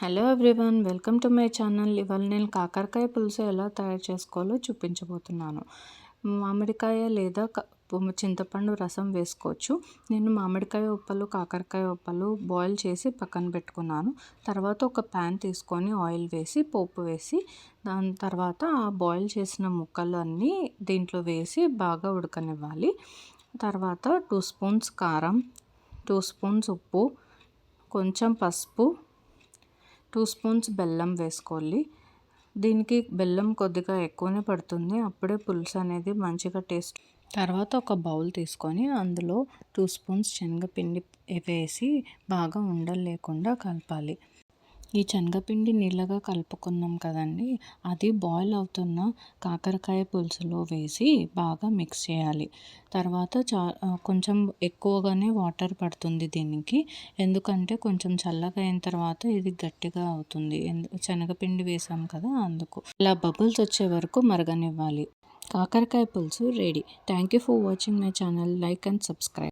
Hello everyone welcome to my channel. ఇవాళ నేను కాకరకాయ పులుసు ఎలా తయారు చేసుకోవాలో చూపించబోతున్నాను. మామిడికాయ లేదా చింతపండు రసం వేసుకోవచ్చు. నేను మామిడికాయ ఉప్పలు కాకరకాయ ఉప్పలు బాయిల్ చేసి పక్కన పెట్టుకున్నాను. తర్వాత ఒక ప్యాన్ తీసుకొని ఆయిల్ వేసి పోపు వేసి దాని తర్వాత ఆ బాయిల్ చేసిన ముక్కలు అన్నీ దీంట్లో వేసి బాగా ఉడకనివ్వాలి. తర్వాత టూ స్పూన్స్ కారం టూ స్పూన్స్ ఉప్పు కొంచెం పసుపు టూ స్పూన్స్ బెల్లం వేసుకోవాలి. దీనికి బెల్లం కొద్దిగా ఎక్కువనే పడుతుంది. అప్పుడే పులుసు అనేది మంచిగా టేస్ట్ తర్వాత ఒక బౌల్ తీసుకొని అందులో టూ స్పూన్స్ శనగపిండి వేసి బాగా ఉండలు లేకుండా కలపాలి. ఈ శనగపిండి నీళ్ళగా కలుపుకున్నాం కదండి. అది బాయిల్ అవుతున్న కాకరకాయ పులుసులో వేసి బాగా మిక్స్ చేయాలి. తర్వాత చా కొంచెం ఎక్కువగానే వాటర్ పడుతుంది దీనికి. ఎందుకంటే కొంచెం చల్లగా అయిన తర్వాత ఇది గట్టిగా అవుతుంది. శనగపిండి వేసాం కదా అందుకు. ఇలా బబుల్స్ వచ్చే వరకు మరగనివ్వాలి. కాకరకాయ పులుసు ready. Thank you for watching my channel. Like and subscribe.